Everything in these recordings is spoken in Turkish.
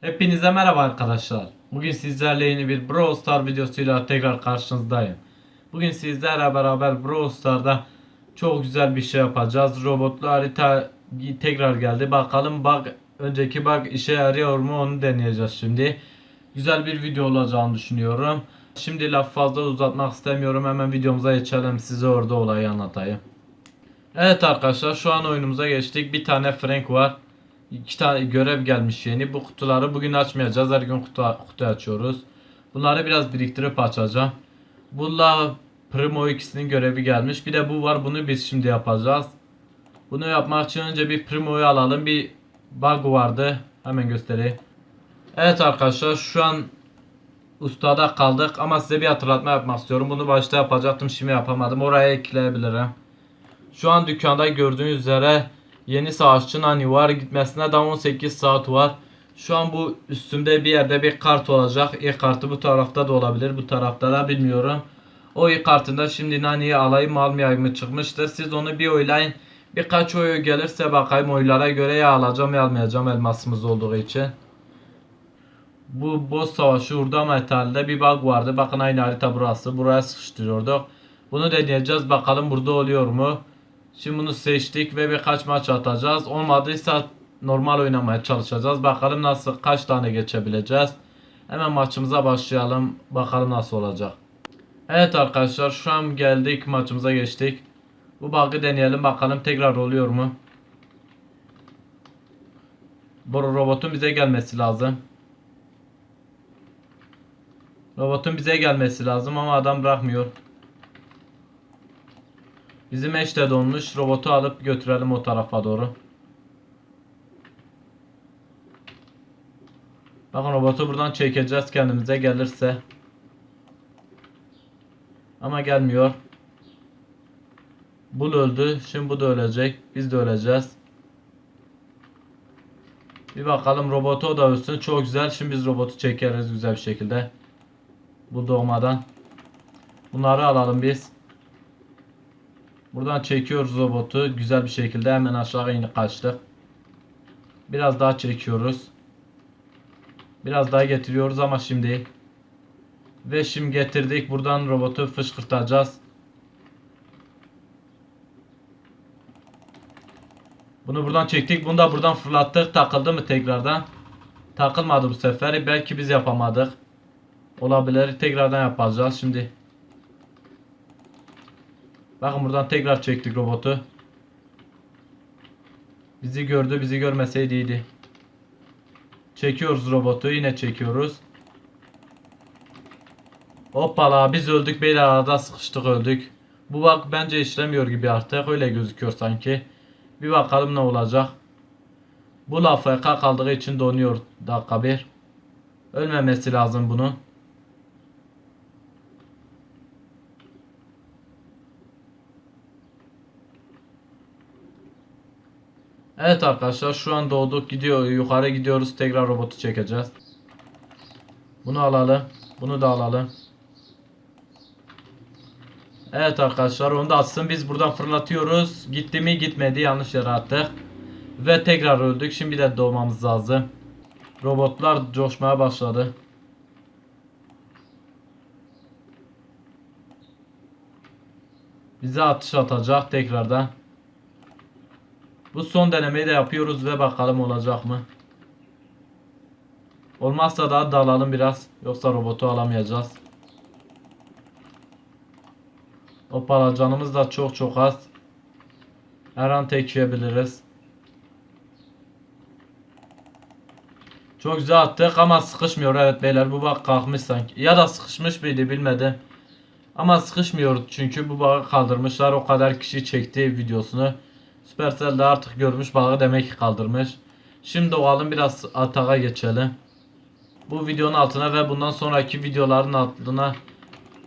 Hepinize merhaba arkadaşlar. Bugün sizlerle yeni bir Brawl Star videosuyla tekrar karşınızdayım. Bugün sizlerle beraber Brawl Star'da çok güzel bir şey yapacağız. Robotlu harita tekrar geldi. Bakalım bug önceki bug işe yarıyor mu onu deneyeceğiz şimdi. Güzel bir video olacağını düşünüyorum. Şimdi laf fazla uzatmak istemiyorum. Hemen videomuza geçelim. Size orada olayı anlatayım. Evet arkadaşlar şu an oyunumuza geçtik. Bir tane Frank var. İki tane görev gelmiş yeni. Bu kutuları bugün açmayacağız. Her gün kutu, kutu açıyoruz. Bunları biraz biriktirip açacağım. Bununla Primo ikisinin görevi gelmiş. Bir de bu var. Bunu biz şimdi yapacağız. Bunu yapmak için önce bir Primo'yu alalım. Bir bug vardı. Hemen göstereyim. Evet arkadaşlar şu an ustada kaldık ama size bir hatırlatma yapmak istiyorum. Bunu başta yapacaktım şimdi yapamadım. Oraya ekleyebilirim. Şu an dükkanda gördüğünüz üzere yeni savaşçı Nani var. Gitmesine daha 18 saat var. Şu an bu üstümde bir yerde bir kart olacak. İlk kartı bu tarafta da olabilir. Bu tarafta da bilmiyorum. O ilk kartında şimdi Nani'yi alayım mı almayayım mı çıkmıştır. Siz onu bir oylayın. Birkaç oy gelirse bakayım oylara göre ya alacağım ya almayacağım elmasımız olduğu için. Bu boss savaşı Hurda Metal'de bir bug vardı. Bakın aynı harita burası. Buraya sıkıştırıyorduk. Bunu deneyeceğiz. Bakalım burada oluyor mu? Şimdi bunu seçtik ve birkaç maç atacağız. Olmadıysa normal oynamaya çalışacağız. Bakalım nasıl kaç tane geçebileceğiz. Hemen maçımıza başlayalım. Bakalım nasıl olacak. Evet arkadaşlar şu an geldik maçımıza geçtik. Bu bug'ı deneyelim bakalım tekrar oluyor mu? Bu robotun bize gelmesi lazım. Robotun bize gelmesi lazım ama adam bırakmıyor. Bizim eş de donmuş. Robotu alıp götürelim o tarafa doğru. Bakın robotu buradan çekeceğiz kendimize gelirse. Ama gelmiyor. Bul öldü. Şimdi bu da ölecek. Biz de öleceğiz. Bir bakalım robotu o da ölsün. Çok güzel. Şimdi biz robotu çekeriz güzel bir şekilde. Bu doğmadan. Bunları alalım biz. Buradan çekiyoruz robotu güzel bir şekilde hemen aşağı inip kaçtık. Biraz daha çekiyoruz. Biraz daha getiriyoruz ama şimdi. Ve şimdi getirdik. Buradan robotu fışkırtacağız. Bunu buradan çektik. Bunu da buradan fırlattık. Takıldı mı tekrardan? Takılmadı bu sefer. Belki biz yapamadık. Olabilir. Tekrardan yapacağız şimdi. Bakın buradan tekrar çektik robotu. Bizi gördü. Bizi görmeseydi iyiydi. Çekiyoruz robotu. Yine çekiyoruz. Hoppala biz öldük beyler arada sıkıştık öldük. Bu bak bence işlemiyor gibi artık. Öyle gözüküyor sanki. Bir bakalım ne olacak. Bu laf FK kaldığı için donuyor dakika bir. Ölmemesi lazım bunun. Evet arkadaşlar şu an doğduk gidiyor yukarı gidiyoruz tekrar robotu çekeceğiz. Bunu alalım. Bunu da alalım. Evet arkadaşlar onu da atsın. Biz buradan fırlatıyoruz. Gitti mi gitmedi yanlış yere attık. Ve tekrar öldük. Şimdi de doğmamız lazım. Robotlar coşmaya başladı. Bize atış atacak tekrardan. Bu son denemeyi de yapıyoruz ve bakalım olacak mı? Olmazsa daha dalalım biraz. Yoksa robotu alamayacağız. Hoppala canımız da çok çok az. Her an tek. Çok güzel attık ama sıkışmıyor evet beyler bu bak kalkmış sanki. Ya da sıkışmış mıydı bilmedim. Ama sıkışmıyor çünkü bu bağı kaldırmışlar o kadar kişi çekti videosunu. Supercell de artık görmüş bağı demek ki kaldırmış. Şimdi olalım biraz atağa geçelim. Bu videonun altına ve bundan sonraki videoların altına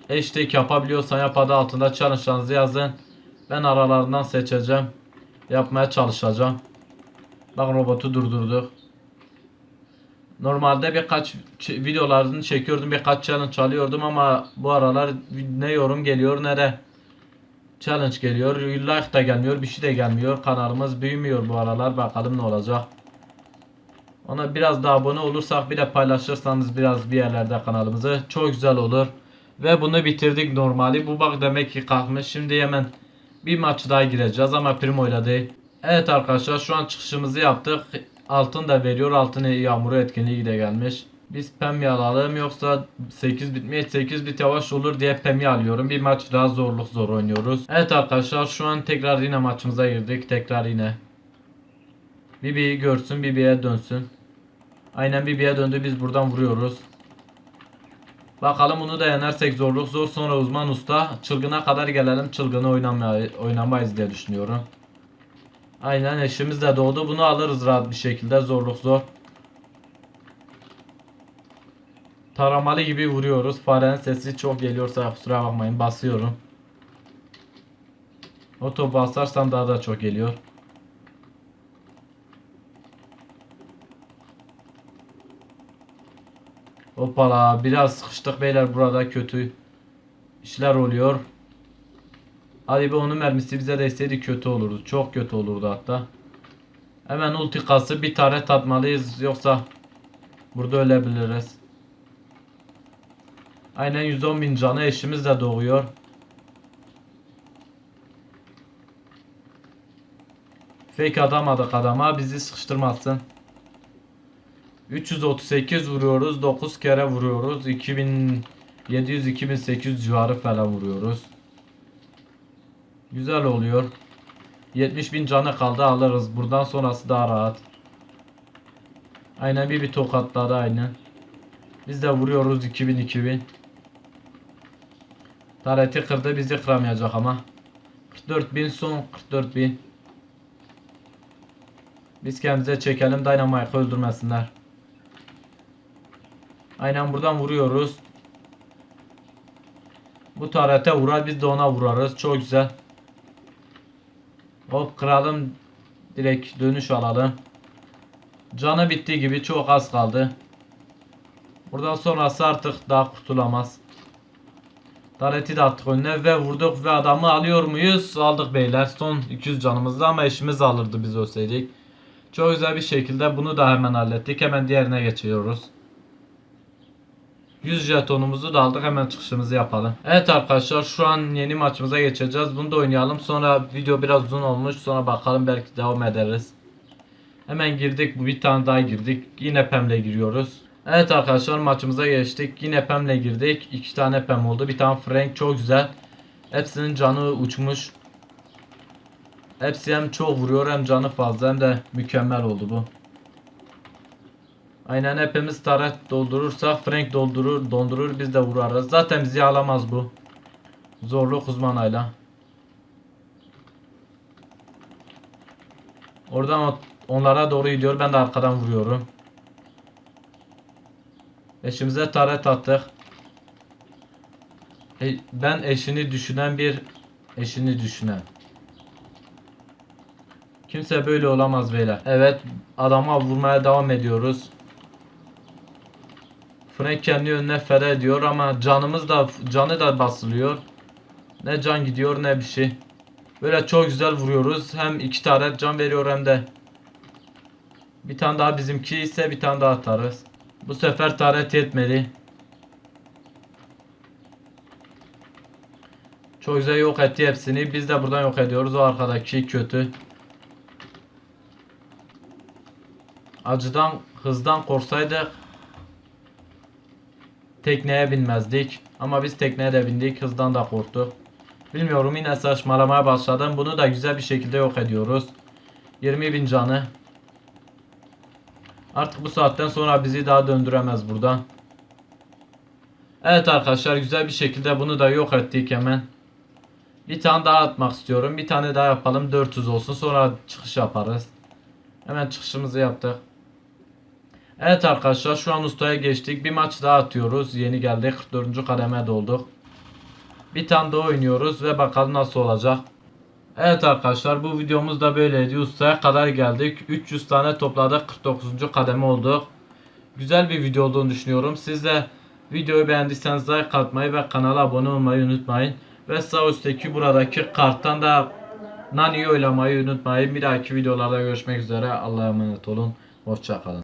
hashtag yapabiliyorsan yap adı altında challenge'larınızı yazın. Ben aralarından seçeceğim. Yapmaya çalışacağım. Bak robotu durdurduk. Normalde birkaç videolarını çekiyordum. Birkaç challenge çalıyordum ama bu aralar ne yorum geliyor ne de challenge geliyor. Like da gelmiyor. Bir şey de gelmiyor. Kanalımız büyümüyor bu aralar. Bakalım ne olacak. Ona biraz da abone olursak bir de paylaşırsanız biraz bir yerlerde kanalımızı çok güzel olur. Ve bunu bitirdik normali. Bu bak demek ki kalkmış. Şimdi hemen bir maç daha gireceğiz ama Primo ile değil. Evet arkadaşlar şu an çıkışımızı yaptık. Altın da veriyor. Altın yağmuru etkinliği de gelmiş. Biz Pem'i alalım yoksa 8 bitmeye 8 bit yavaş olur diye Pem'i alıyorum. Bir maç daha zorluk zor oynuyoruz. Evet arkadaşlar şu an tekrar yine maçımıza girdik. Tekrar yine. Bibi'yi görsün Bibi'ye dönsün. Aynen Bibi'ye döndü biz buradan vuruyoruz. Bakalım bunu da yenersek zorluk zor sonra uzman usta. Çılgına kadar gelelim çılgını oynamay oynamayız diye düşünüyorum. Aynen eşimiz de doğdu. Bunu alırız rahat bir şekilde zorluk zor. Taramalı gibi vuruyoruz. Farenin sesi çok geliyorsa kusura bakmayın basıyorum. O topu basarsam daha da çok geliyor. Hoppala biraz sıkıştık beyler burada kötü işler oluyor. Hadi bir onun mermisi bize değseydi kötü olurdu. Çok kötü olurdu hatta. Hemen ulti kası bir tane atmalıyız yoksa burada ölebiliriz. Aynen 110 bin canı eşimiz de doğuyor. Fake atamadık adama bizi sıkıştırmasın. 338 vuruyoruz. 9 kere vuruyoruz. 2700-2800 civarı falan vuruyoruz. Güzel oluyor. 70 bin canı kaldı alırız. Buradan sonrası daha rahat. Aynen bir bir tokatladı aynen. Biz de vuruyoruz 2000 2000. Tareti kırdı bizi kıramayacak ama. 44 bin son 44 bin. Biz kendimize çekelim Dynamite'ı öldürmesinler. Aynen buradan vuruyoruz. Bu tarete vurar biz de ona vurarız. Çok güzel. Hop kıralım. Direkt dönüş alalım. Canı bitti gibi çok az kaldı. Buradan sonrası artık daha kurtulamaz. Tareti de attık önüne ve vurduk ve adamı alıyor muyuz? Aldık beyler. Son 200 canımızda ama eşimiz alırdı biz ölseydik. Çok güzel bir şekilde bunu da hemen hallettik. Hemen diğerine geçiyoruz. 100 jetonumuzu da aldık. Hemen çıkışımızı yapalım. Evet arkadaşlar şu an yeni maçımıza geçeceğiz. Bunu da oynayalım. Sonra video biraz uzun olmuş. Sonra bakalım belki devam ederiz. Hemen girdik. Bu bir tane daha girdik. Yine Pem'le giriyoruz. Evet arkadaşlar maçımıza geçtik. Yine Pem'le girdik. İki tane Pem oldu. Bir tane Frank çok güzel. Hepsinin canı uçmuş. Hepsi hem çok vuruyor hem canı fazla hem de mükemmel oldu bu. Aynen hepimiz taret doldurursak Frank doldurur dondurur biz de vurarız. Zaten bizi alamaz bu. Zorluk uzmanayla. Oradan onlara doğru gidiyor. Ben de arkadan vuruyorum. Eşimize taret attık. E, ben eşini düşünen bir eşini düşünen. Kimse böyle olamaz beyler. Evet adama vurmaya devam ediyoruz. Frank kendi önüne feda ediyor ama canımız da canı da basılıyor. Ne can gidiyor ne bir şey. Böyle çok güzel vuruyoruz. Hem iki tane can veriyor hem de. Bir tane daha bizimki ise bir tane daha atarız. Bu sefer taret yetmedi. Çok güzel yok etti hepsini. Biz de buradan yok ediyoruz. O arkadaki kötü. Acıdan, hızdan korsaydık tekneye binmezdik. Ama biz tekneye de bindik. Hızdan da korktuk. Bilmiyorum yine saçmalamaya başladım. Bunu da güzel bir şekilde yok ediyoruz. 20 bin canı. Artık bu saatten sonra bizi daha döndüremez buradan. Evet arkadaşlar güzel bir şekilde bunu da yok ettik hemen. Bir tane daha atmak istiyorum. Bir tane daha yapalım 400 olsun sonra çıkış yaparız. Hemen çıkışımızı yaptık. Evet arkadaşlar şu an ustaya geçtik. Bir maç daha atıyoruz. Yeni geldik. 44. kademe dolduk. Bir tane daha oynuyoruz ve bakalım nasıl olacak. Evet arkadaşlar bu videomuz da böyleydi. Ustaya kadar geldik. 300 tane topladık. 49. kademe olduk. Güzel bir video olduğunu düşünüyorum. Siz de videoyu beğendiyseniz like atmayı ve kanala abone olmayı unutmayın. Ve sağ üstteki buradaki karttan da Nani'yi oylamayı unutmayın. Bir dahaki videolarda görüşmek üzere. Allah'a emanet olun. Hoşçakalın.